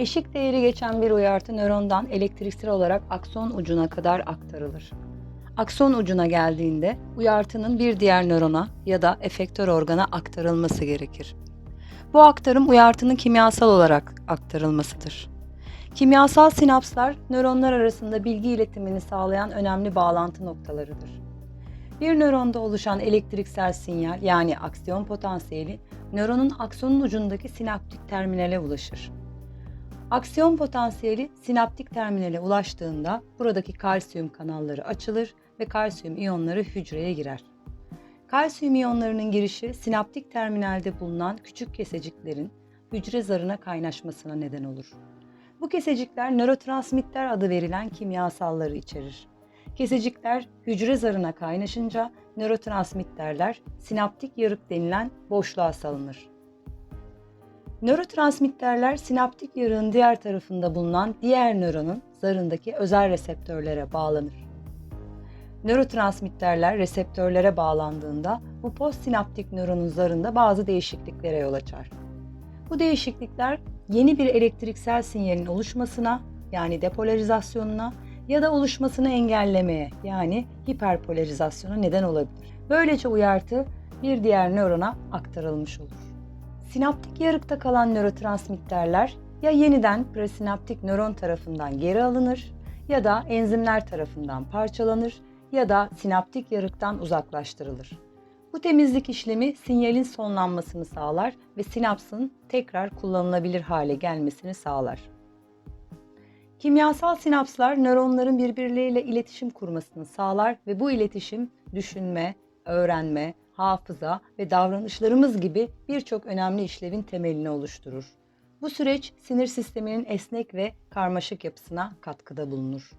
Eşik değeri geçen bir uyartı nörondan elektriksel olarak akson ucuna kadar aktarılır. Akson ucuna geldiğinde uyartının bir diğer nörona ya da efektör organa aktarılması gerekir. Bu aktarım uyartının kimyasal olarak aktarılmasıdır. Kimyasal sinapslar nöronlar arasında bilgi iletimini sağlayan önemli bağlantı noktalarıdır. Bir nöronda oluşan elektriksel sinyal yani aksiyon potansiyeli nöronun aksonun ucundaki sinaptik terminale ulaşır. Aksiyon potansiyeli sinaptik terminale ulaştığında buradaki kalsiyum kanalları açılır ve kalsiyum iyonları hücreye girer. Kalsiyum iyonlarının girişi sinaptik terminalde bulunan küçük keseciklerin hücre zarına kaynaşmasına neden olur. Bu kesecikler nörotransmitter adı verilen kimyasalları içerir. Kesecikler hücre zarına kaynaşınca nörotransmitterler sinaptik yarık denilen boşluğa salınır. Nörotransmitterler sinaptik yarığın diğer tarafında bulunan diğer nöronun zarındaki özel reseptörlere bağlanır. Nörotransmitterler reseptörlere bağlandığında bu postsinaptik nöronun zarında bazı değişikliklere yol açar. Bu değişiklikler yeni bir elektriksel sinyalin oluşmasına yani depolarizasyonuna ya da oluşmasını engellemeye yani hiperpolarizasyona neden olabilir. Böylece uyartı bir diğer nörona aktarılmış olur. Sinaptik yarıkta kalan nörotransmitterler ya yeniden presinaptik nöron tarafından geri alınır ya da enzimler tarafından parçalanır ya da sinaptik yarıktan uzaklaştırılır. Bu temizlik işlemi sinyalin sonlanmasını sağlar ve sinapsın tekrar kullanılabilir hale gelmesini sağlar. Kimyasal sinapslar nöronların birbirleriyle iletişim kurmasını sağlar ve bu iletişim düşünme, öğrenme, hafıza ve davranışlarımız gibi birçok önemli işlevin temelini oluşturur. Bu süreç sinir sisteminin esnek ve karmaşık yapısına katkıda bulunur.